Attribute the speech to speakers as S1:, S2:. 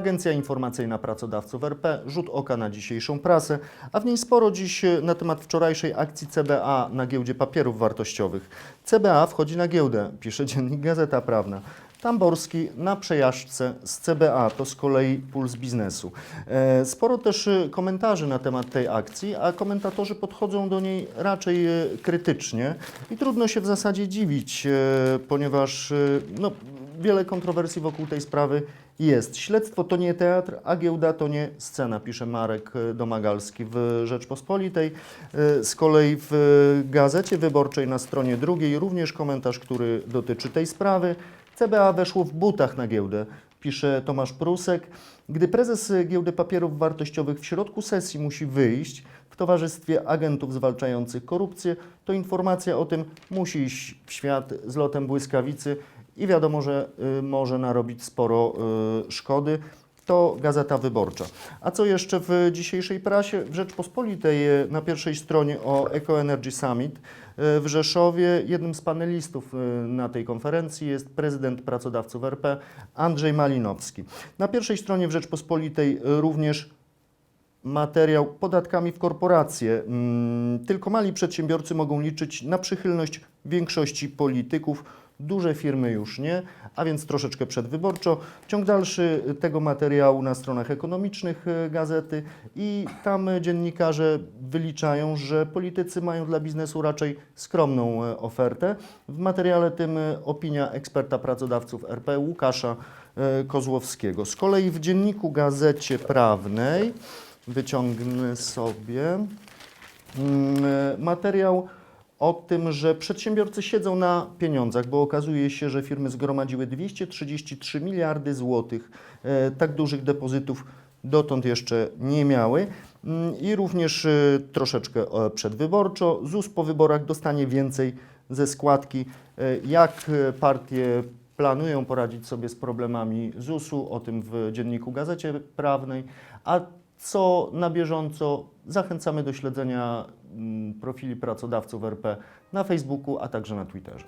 S1: Agencja Informacyjna Pracodawców RP, rzut oka na dzisiejszą prasę, a w niej sporo dziś e, na temat wczorajszej akcji CBA na giełdzie papierów wartościowych. CBA wchodzi na giełdę, pisze dziennik Gazeta Prawna. Tamborski na przejażdżce z CBA, to z kolei puls biznesu. E, Sporo też e, komentarzy na temat tej akcji, a komentatorzy podchodzą do niej raczej krytycznie i trudno się w zasadzie dziwić, ponieważ no, wiele kontrowersji wokół tej sprawy jest. Śledztwo to nie teatr, a giełda to nie scena, pisze Marek e, Domagalski w Rzeczpospolitej. E, Z kolei w e, Gazecie Wyborczej na stronie drugiej również komentarz, który dotyczy tej sprawy. CBA weszło w butach na giełdę, pisze Tomasz Prusek. Gdy prezes giełdy papierów wartościowych w środku sesji musi wyjść w towarzystwie agentów zwalczających korupcję, to informacja o tym musi iść w świat z lotem błyskawicy i wiadomo, że y, może narobić sporo y, szkody. To Gazeta Wyborcza. A co jeszcze w dzisiejszej prasie? W Rzeczpospolitej y, na pierwszej stronie o Eco Energy Summit w Rzeszowie. Jednym z panelistów na tej konferencji jest prezydent pracodawców RP Andrzej Malinowski. Na pierwszej stronie w Rzeczpospolitej również materiał podatkami w korporacje. Mm, Tylko mali przedsiębiorcy mogą liczyć na przychylność większości polityków. Duże firmy już nie, a więc troszeczkę przedwyborczo. Ciąg dalszy tego materiału na stronach ekonomicznych y, gazety i tam dziennikarze wyliczają, że politycy mają dla biznesu raczej skromną y, ofertę. W materiale tym y, opinia eksperta pracodawców RP Łukasza Kozłowskiego. Z kolei w dzienniku Gazecie Prawnej wyciągnę sobie mm, e, materiał o tym, że przedsiębiorcy siedzą na pieniądzach, bo okazuje się, że firmy zgromadziły 233 miliardy złotych. E, Tak dużych depozytów dotąd jeszcze nie miały. Mm, I również e, troszeczkę e, przedwyborczo. ZUS po wyborach dostanie więcej ze składki. Jak partie planują poradzić sobie z problemami ZUS-u, o tym w dzienniku Gazecie Prawnej, a co na bieżąco zachęcamy do śledzenia mm, profili pracodawców RP na Facebooku, a także na Twitterze.